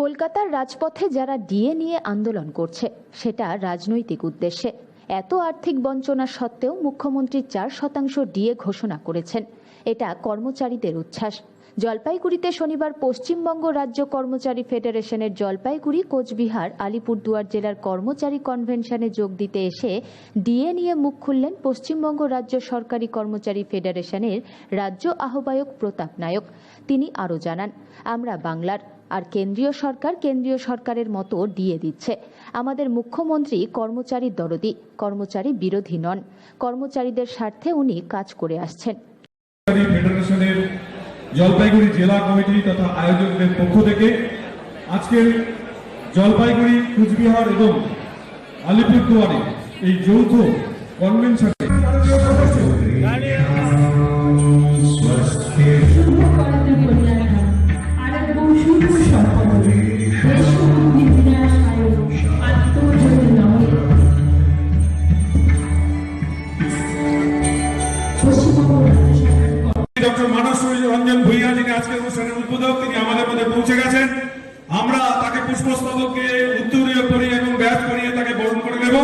কলকাতার রাজপথে যারা ডিএ নিয়ে আন্দোলন করছে, সেটা রাজনৈতিক উদ্দেশ্যে। এত আর্থিক বঞ্চনা সত্ত্বেও মুখ্যমন্ত্রী চার শতাংশ ডিএ ঘোষণা করেছেন। এটা কর্মচারীদের উচ্ছ্বাস। জলপাইগুড়িতে শনিবার পশ্চিমবঙ্গ রাজ্য কর্মচারী ফেডারেশনের জলপাইগুড়ি, কোচবিহার, আলিপুরদুয়ার জেলার কর্মচারী কনভেনশনে যোগ দিতে এসে ডিএ নিয়ে মুখ খুললেন পশ্চিমবঙ্গ রাজ্য সরকারি কর্মচারী ফেডারেশনের রাজ্য আহ্বায়ক প্রতাপ নায়ক। তিনি আরও জানান, আমরা বাংলার আর কেন্দ্রীয় সরকার কেন্দ্রীয় সরকারের মতো দিয়ে দিচ্ছে। আমাদের মুখ্যমন্ত্রী কর্মচারী দরদি, কর্মচারী বিরোধী নন। কর্মচারীদের স্বার্থে উনি কাজ করে আসছেন। জলপাইগুড়ি জেলা কমিটি তথা আয়োজকদের পক্ষ থেকে আজকের জলপাইগুড়ি, কুচবিহার এবং আলিপুরদুয়ারে এই যৌথ কনভেনশনে রঞ্জন ভূঁইয়া যিনি আজকের অনুষ্ঠানের উদ্বোধক তিনি আমাদের মধ্যে পৌঁছে গেছেন। আমরা তাকে পুষ্পস্তবকে উত্তরীয় করি এবং ব্যাচ করিয়ে তাকে বরণ করে দেব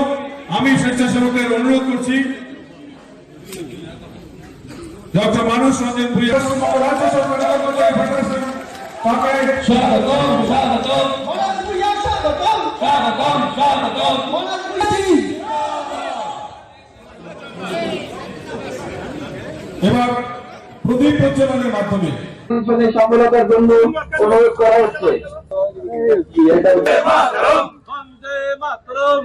আমি স্বেচ্ছাসেবকদের অনুরোধ করছি। ডক্টর মানস রঞ্জন ভূঁইয়া। তাকে স্বাগতম স্বাগতম। এবার প্রদীপ প্রজ্বলনের মাধ্যমে। সফলতার জন্য অনুরোধ করা হচ্ছে। বন্দে মাতরম।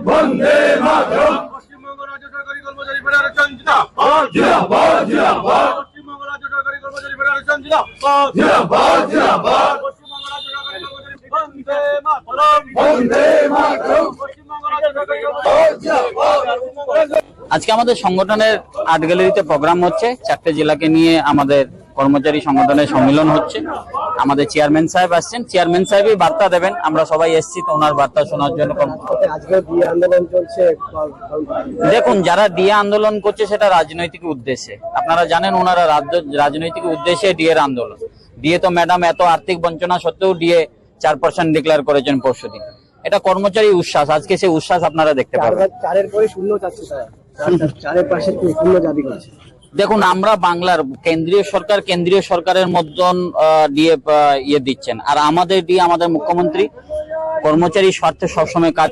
বন্দে মাতরম। পশ্চিমবঙ্গ রাজ্য সরকারি কর্মচারী ফেডারেশন জিন্দাবাদ। জিন্দাবাদ জিন্দাবাদ। পশ্চিমবঙ্গ রাজ্য সরকারি কর্মচারী ফেডারেশন জিন্দাবাদ। জিন্দাবাদ জিন্দাবাদ। পশ্চিমবঙ্গ রাজ্য সরকারি কর্মচারী বন্দে মাতরম। বন্দে মাতরম পশ্চিমবঙ্গ রাজ্য সরকারি কর্মচারী জিন্দাবাদ আজকে আমাদের সংগঠনের আর্ট গ্যালারিতে প্রোগ্রাম হচ্ছে। চারটে জেলাকে নিয়ে আমাদের কর্মচারী সংগঠনের সম্মেলন হচ্ছে। আমাদের চেয়ারম্যান সাহেব আসছেন। চেয়ারম্যান সাহেবই বার্তা দেবেন। আমরা সবাই এসেছি তো ওনার বার্তা শোনার জন্য। দেখুন, যারা ডিএ আন্দোলন করছে সেটা রাজনৈতিক উদ্দেশ্যে। আপনারা জানেন ওনারা রাজনৈতিক উদ্দেশ্যে ডিএর আন্দোলন। ডিএ তো ম্যাডাম এত আর্থিক বঞ্চনা সত্ত্বেও ডিএ চার পার্সেন্ট ডিক্লেয়ার করেছেন পরশুদিন। এটা কর্মচারী উচ্ছ্বাস। আজকে সেই উচ্ছ্বাস আপনারা দেখতে পাবেন। চারের পরে শূন্য চাচ্ছে তারা দেখুন, আমরা বাংলার কেন্দ্রীয় সরকার কেন্দ্রীয় সরকারের মতন দিয়ে ইয়ে দিচ্ছেন। আর আমাদের দিয়ে আমাদের মুখ্যমন্ত্রী, কর্মচারী স্বার্থে সবসময় কাজ